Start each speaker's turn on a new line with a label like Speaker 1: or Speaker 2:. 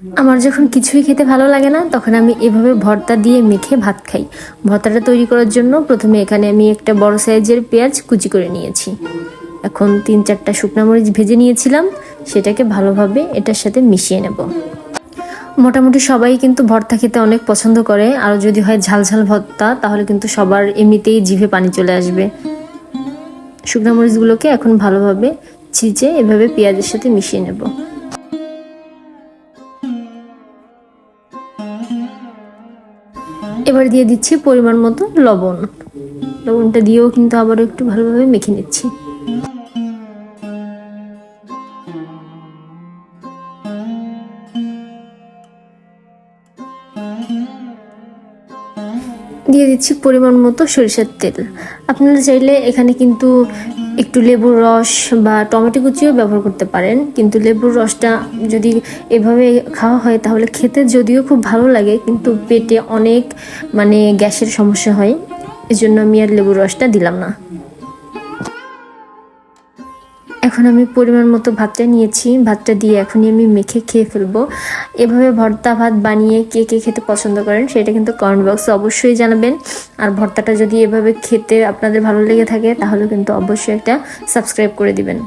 Speaker 1: আমার যখন কিছুই খেতে ভালো লাগে না, তখন আমি এভাবে ভর্তা দিয়ে মেখে ভাত খাই। ভর্তাটা তৈরি করার জন্য প্রথমে এখানে আমি একটা বড় সাইজের পেঁয়াজ কুচি করে নিয়েছি। এখন তিন চারটা শুকনা মরিচ ভেজে নিয়েছিলাম, সেটাকে ভালোভাবে এটার সাথে মিশিয়ে নেব। মোটামুটি সবাই কিন্তু ভর্তা খেতে অনেক পছন্দ করে। আর যদি হয় ঝাল ঝাল ভর্তা, তাহলে কিন্তু সবার এমনিতেই জিভে পানি চলে আসবে। শুকনা মরিচগুলোকে এখন ভালোভাবে ছিঁচে এভাবে পেঁয়াজের সাথে মিশিয়ে নেব। এবার দিয়ে দিচ্ছি পরিমাণ মতো লবণ। লবণটা দিয়েও কিন্তু আবারও একটু ভালোভাবে মেখে নিচ্ছি। দিয়ে দিচ্ছি পরিমাণ মতো সরিষার তেল। আপনারা চাইলে এখানে কিন্তু একটু লেবুর রস বা টমেটো কুচিও ব্যবহার করতে পারেন। কিন্তু লেবুর রসটা যদি এভাবে খাওয়া হয়, তাহলে খেতে যদিও খুব ভালো লাগে, কিন্তু পেটে অনেক মানে গ্যাসের সমস্যা হয়। এজন্য আমি আর লেবুর রসটা দিলাম না। এখন আমি পরিমাণ মতো ভাতটা নিয়েছি। ভাতটা দিয়ে এখনই আমি মেখে খেয়ে ফেলব। এভাবে ভর্তা ভাত বানিয়ে কে কে খেতে পছন্দ করেন সেটা কিন্তু কমেন্ট বক্সে অবশ্যই জানাবেন। আর ভর্তাটা যদি এভাবে খেতে আপনাদের ভালো লেগে থাকে তাহলে কিন্তু অবশ্যই একটা সাবস্ক্রাইব করে দিবেন।